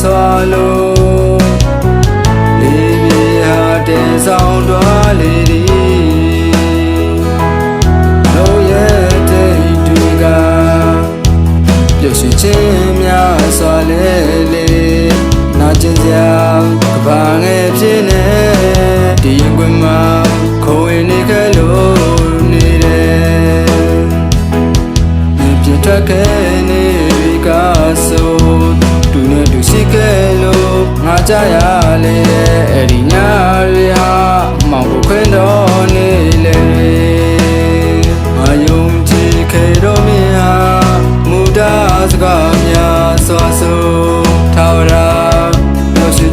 စွာလိုလေးမြေဟာတဲဆောင်တော်လေဒီလုံးရဲ့တဲတွေကပျော်ရွှင်ခြင်းများစွာလေလေနာကျင်စရာကဘာငယ်ဖြစ်နေဒီရင်ခွင်မှာခိုးဝင်နေကြလို့နေတယ်ပြတ်ထွက်ခဲ့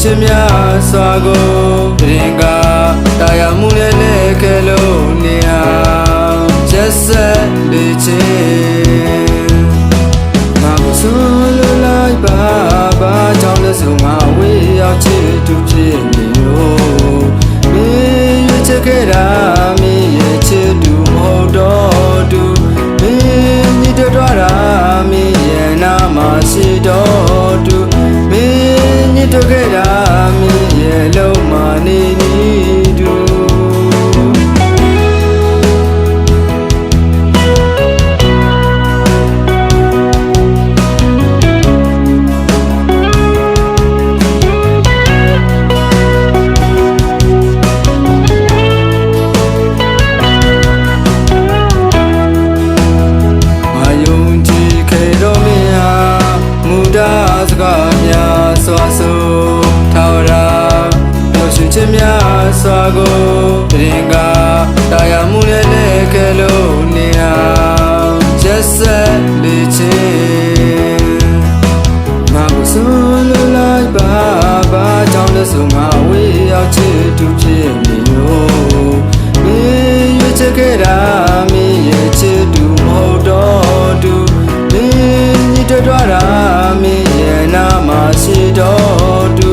ရှိချင်များစွာကိုရင်ကတရားမှုနဲ့လက်ခဲလို့နေဟာချက်ဆက်လေချင်း စကားများစွာဆိုထာဝရတို့ရှိခြင်းများစွာကိုရင်ကတရားမှုနဲ့လက်ခဲလို့နေဟာချက်ဆက်လေချင်းငါကိုဆိုလိုလိုက်ပါဘာကြောင့်လဲဆိုငါ တော့သူ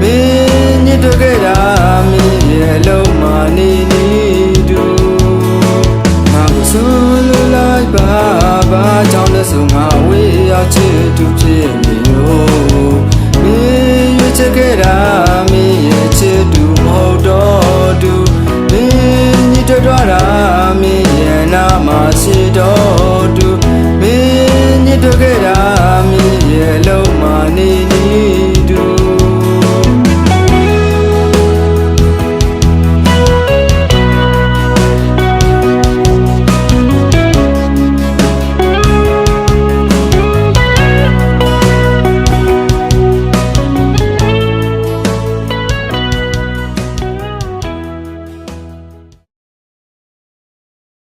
မင်းညစ်တော့ခဲ့တာမင်းရဲ့လုံးမနေနေသူငါကိုဆိုလိုလိုက်ပါဘာကြောင့်လဲဆိုငါဝေးရောက်ချစ်သူဖြစ်နေလို့မင်းရွေးချယ်ခဲ့တာမင်းရဲ့ချစ်သူမဟုတ်တော့သူမင်းညစ်တော့တာမင်းရဲ့နာမရှိတော့သူမင်းညစ်တော့ခဲ့တာမင်းရဲ့လုံး